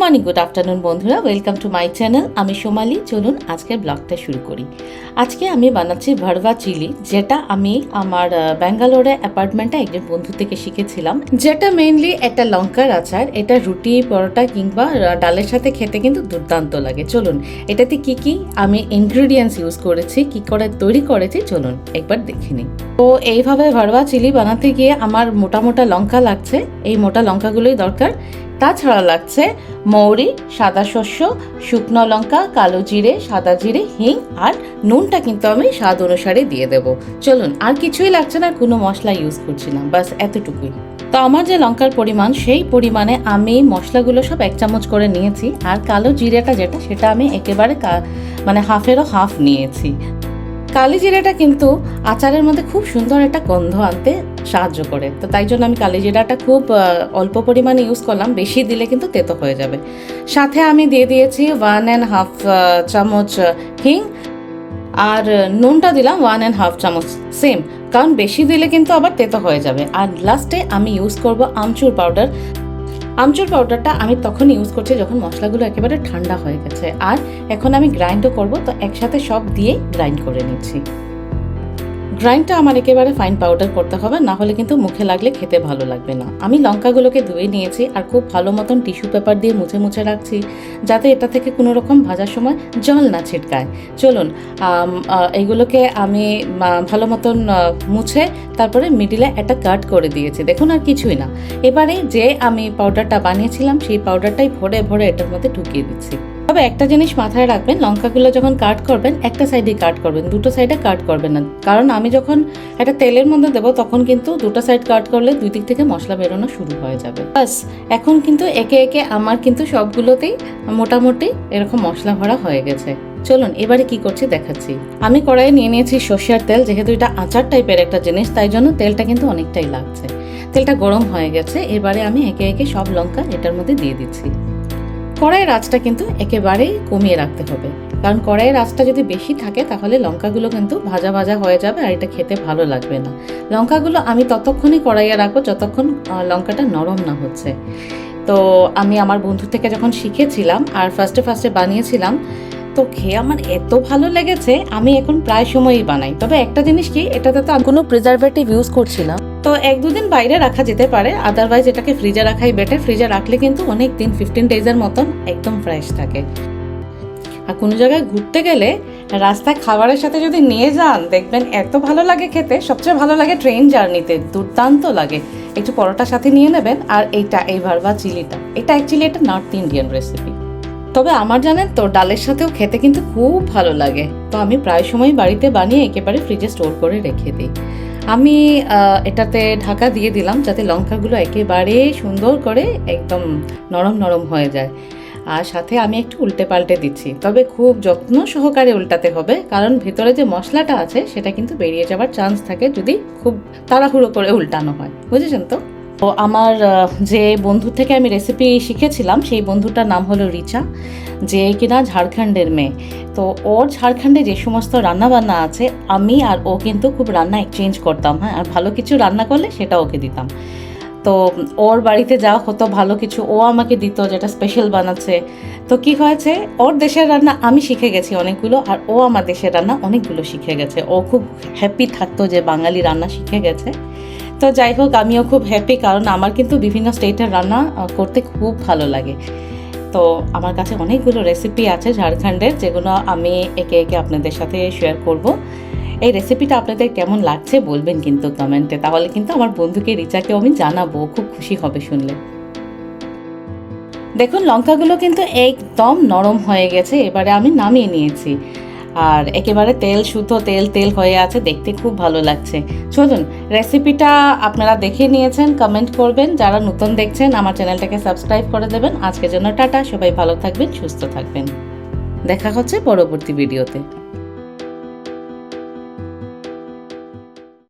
Morning good afternoon বন্ধুরা welcome to my channel আমি সোমালি, চলুন আজকের ব্লগটা শুরু করি। আজকে আমি বানাচ্ছি ভরবা চিলি, যেটা আমি আমার ব্যাঙ্গালোরে অ্যাপার্টমেন্টে একজন বন্ধু থেকে শিখেছিলাম। যেটা মেইনলি একটা লঙ্কার আচার, এটা রুটি, পরোটা কিংবা ডালের সাথে খেতে কিন্তু দুর্দান্ত লাগে। চলুন, এটাতে কি কি আমি ইনগ্রিডিয়েন্টস ইউজ করেছি, কি করে তৈরি করেছি, চলুন একবার দেখে নিই। তো এইভাবে ভরবা চিলি বানাতে গিয়ে আমার মোটা মোটা লঙ্কা লাগছে। এই মোটা লঙ্কাগুলোই দরকার। তাছাড়া লাগছে মৌরি, সাদা শস্য, শুকনো লঙ্কা, কালো জিরে, সাদা জিরে, হিং আর নুনটা কিন্তু আমি স্বাদ অনুসারে দিয়ে দেব। চলুন, আর কিছুই লাগছে না কোনো মশলা ইউজ করছি না বাস এতটুকুই। তো আমার যে লঙ্কার পরিমাণ, সেই পরিমাণে আমি মশলাগুলো সব এক চামচ করে নিয়েছি, আর কালো জিরেটা যেটা, সেটা আমি একেবারে মানে হাফেরও হাফ নিয়েছি। কালি জিরাটা কিন্তু আচারের মধ্যে খুব সুন্দর একটা গন্ধ আনতে সাহায্য করে। তো তাই জন্য আমি কালি জিরাটা খুব অল্প পরিমাণে ইউজ করলাম, বেশি দিলে কিন্তু তেতো হয়ে যাবে। সাথে আমি দিয়ে দিয়েছি ওয়ান অ্যান্ড হাফ চামচ হিং। আর নুনটা দিলাম ওয়ান অ্যান্ড হাফ চামচ সেম কারণ বেশি দিলে কিন্তু আবার তেতো হয়ে যাবে। আর লাস্টে আমি ইউজ করব আমচুর পাউডার আমচুর পাউডারটা আমি তখন ইউজ করছি যখন মশলাগুলো একেবারে ঠান্ডা হয়ে গেছে। আর এখন আমি গ্রাইন্ডও করব, তো একসাথে সব দিয়ে গ্রাইন্ড করে নিচ্ছি। গ্রাইন্ডটা আমার একেবারে ফাইন পাউডার করতে হবে না হলে কিন্তু মুখে লাগলে খেতে ভালো লাগবে না। আমি লঙ্কাগুলোকে ধুয়ে নিয়েছি আর খুব ভালো মতন টিস্যু পেপার দিয়ে মুছে মুছে রাখছি, যাতে এটা থেকে কোনো রকম ভাজার সময় জল না ছিটকায়। চলুন এইগুলোকে আমি ভালো মতন মুছে তারপরে মিডিলে একটা কাট করে দিয়েছি। দেখুন আর কিছুই না। এবারে যে আমি পাউডারটা বানিয়েছিলাম, সেই পাউডারটাই ভরে ভরে এটার মধ্যে ঢুকিয়ে দিচ্ছি। তবে একটা জিনিস মাথায় রাখবেন, লঙ্কাগুলো যখন কাট করবেন, একটা সাইডে কাট করবেন, দুটো সাইডে কাট করবেন না। কারণ আমি যখন একটা তেলের মধ্যে দেবো, তখন কিন্তু দুটো সাইড কাট করলে দুই দিক থেকে মশলা বেরোনো শুরু হয়ে যাবে। বাস এখন কিন্তু একে একে আমার কিন্তু সবগুলোতেই মোটামুটি এরকম মশলা ভরা হয়ে গেছে। চলুন, এবারে কি করছি দেখাচ্ছি। আমি কড়াইয়ে নিয়ে নিয়েছি সর্ষের তেল, যেহেতু এটা আচার টাইপের একটা জিনিস, তাই জন্য তেলটা কিন্তু অনেকটাই লাগছে। তেলটা গরম হয়ে গেছে, এবারে আমি একে একে সব লঙ্কা এটার মধ্যে দিয়ে দিচ্ছি। কড়াইয়ের আঁচটা কিন্তু একেবারেই কমিয়ে রাখতে হবে। কারণ কড়াইয়ের আঁচটা যদি বেশি থাকে, তাহলে লঙ্কাগুলো কিন্তু ভাজা ভাজা হয়ে যাবে আর এটা খেতে ভালো লাগবে না। লঙ্কাগুলো আমি ততক্ষণই কড়াইয়ে রাখব যতক্ষণ লঙ্কাটা নরম না হচ্ছে। তো আমি আমার বন্ধু থেকে যখন শিখেছিলাম, আর ফার্স্টে ফার্স্টে বানিয়েছিলাম খেয়ে আমার এত ভালো লেগেছে, আমি এখন প্রায় সময়ই বানাই। তবে একটা জিনিস কি, এটাতে তো কোনো প্রিজারভেটিভ ইউজ করছি না তো এক দুদিন বাইরে রাখা যেতে পারে আদারওয়াইজ এটাকে ফ্রিজে রাখাই বেটার ফ্রিজে রাখলে কিন্তু অনেক দিন ফিফটিন ডেজের মতন একদম ফ্রেশ থাকে। আর কোনো জায়গায় ঘুরতে গেলে রাস্তায় খাবারের সাথে যদি নিয়ে যান, দেখবেন এত ভালো লাগে খেতে। সবচেয়ে ভালো লাগে ট্রেন জার্নিতে দুর্দান্ত লাগে। একটু পরোটার সাথে নিয়ে নেবেন, আর এইটা, এই ভারবা চিলিটা। এটা অ্যাকচুয়ালি এটা নর্থ ইন্ডিয়ান রেসিপি তবে আমার জানেন তো, ডালের সাথেও খেতে কিন্তু খুব ভালো লাগে। তো আমি প্রায় সময় বাড়িতে বানিয়ে একেবারে ফ্রিজে স্টোর করে রেখে দিই। আমি এটাতে ঢাকা দিয়ে দিলাম যাতে লঙ্কাগুলো একেবারে সুন্দর করে একদম নরম নরম হয়ে যায়। আর সাথে আমি একটু উল্টে পাল্টে দিচ্ছি। তবে খুব যত্ন সহকারে উল্টাতে হবে, কারণ ভেতরে যে মশলাটা আছে সেটা কিন্তু বেরিয়ে যাওয়ার চান্স থাকে যদি খুব তাড়াহুড়ো করে উল্টানো হয়। বুঝেছেন তো? তো আমার যে বন্ধুর থেকে আমি রেসিপি শিখেছিলাম, সেই বন্ধুটার নাম হলো রিচা, যে কিনা ঝাড়খণ্ডের মেয়ে। তো ওর ঝাড়খণ্ডে যে সমস্ত রান্না বান্না আছে, আমি আর ও কিন্তু খুব রান্না এক্সচেঞ্জ করতাম হ্যাঁ? আর ভালো কিছু রান্না করলে সেটা ওকে দিতাম। তো ওর বাড়িতে যাওয়া হতো ভালো কিছু ও আমাকে দিত, যেটা স্পেশাল বানাচ্ছে। তো কি হয়েছে? ওর দেশের রান্না আমি শিখে গেছি অনেকগুলো, আর ও আমার দেশের রান্না অনেকগুলো শিখে গেছে। ও খুব হ্যাপি থাকতো যে বাঙালি রান্না শিখে গেছে। তো যাই হোক, আমিও খুব হ্যাপি কারণ আমার কিন্তু বিভিন্ন স্টেটের রান্না করতে খুব ভালো লাগে। তো আমার কাছে অনেকগুলো রেসিপি আছে ঝাড়খণ্ডের, যেগুলো আমি একে একে আপনাদের সাথে শেয়ার করব। এই রেসিপিটা আপনাদের কেমন লাগছে বলবেন কিন্তু কমেন্টে তাহলে কিন্তু আমার বন্ধুকে রিচাকেও আমি জানাব খুব খুশি হবে শুনলে। দেখুন, লঙ্কাগুলো কিন্তু একদম নরম হয়ে গেছে, এবারে আমি নামিয়ে নিয়েছি। আর একেবারে তেল, শুদ্ধ তেল তেল হয়ে আছে, দেখতে খুব ভালো লাগছে। চলুন রেসিপিটা আপনারা দেখে নিয়েছেন কমেন্ট করবেন। যারা নতুন দেখছেন, আমার চ্যানেলটাকে সাবস্ক্রাইব করে দেবেন। আজকের জন্য টাটা, সবাই ভালো থাকবেন, সুস্থ থাকবেন। দেখা হচ্ছে পরবর্তী ভিডিওতে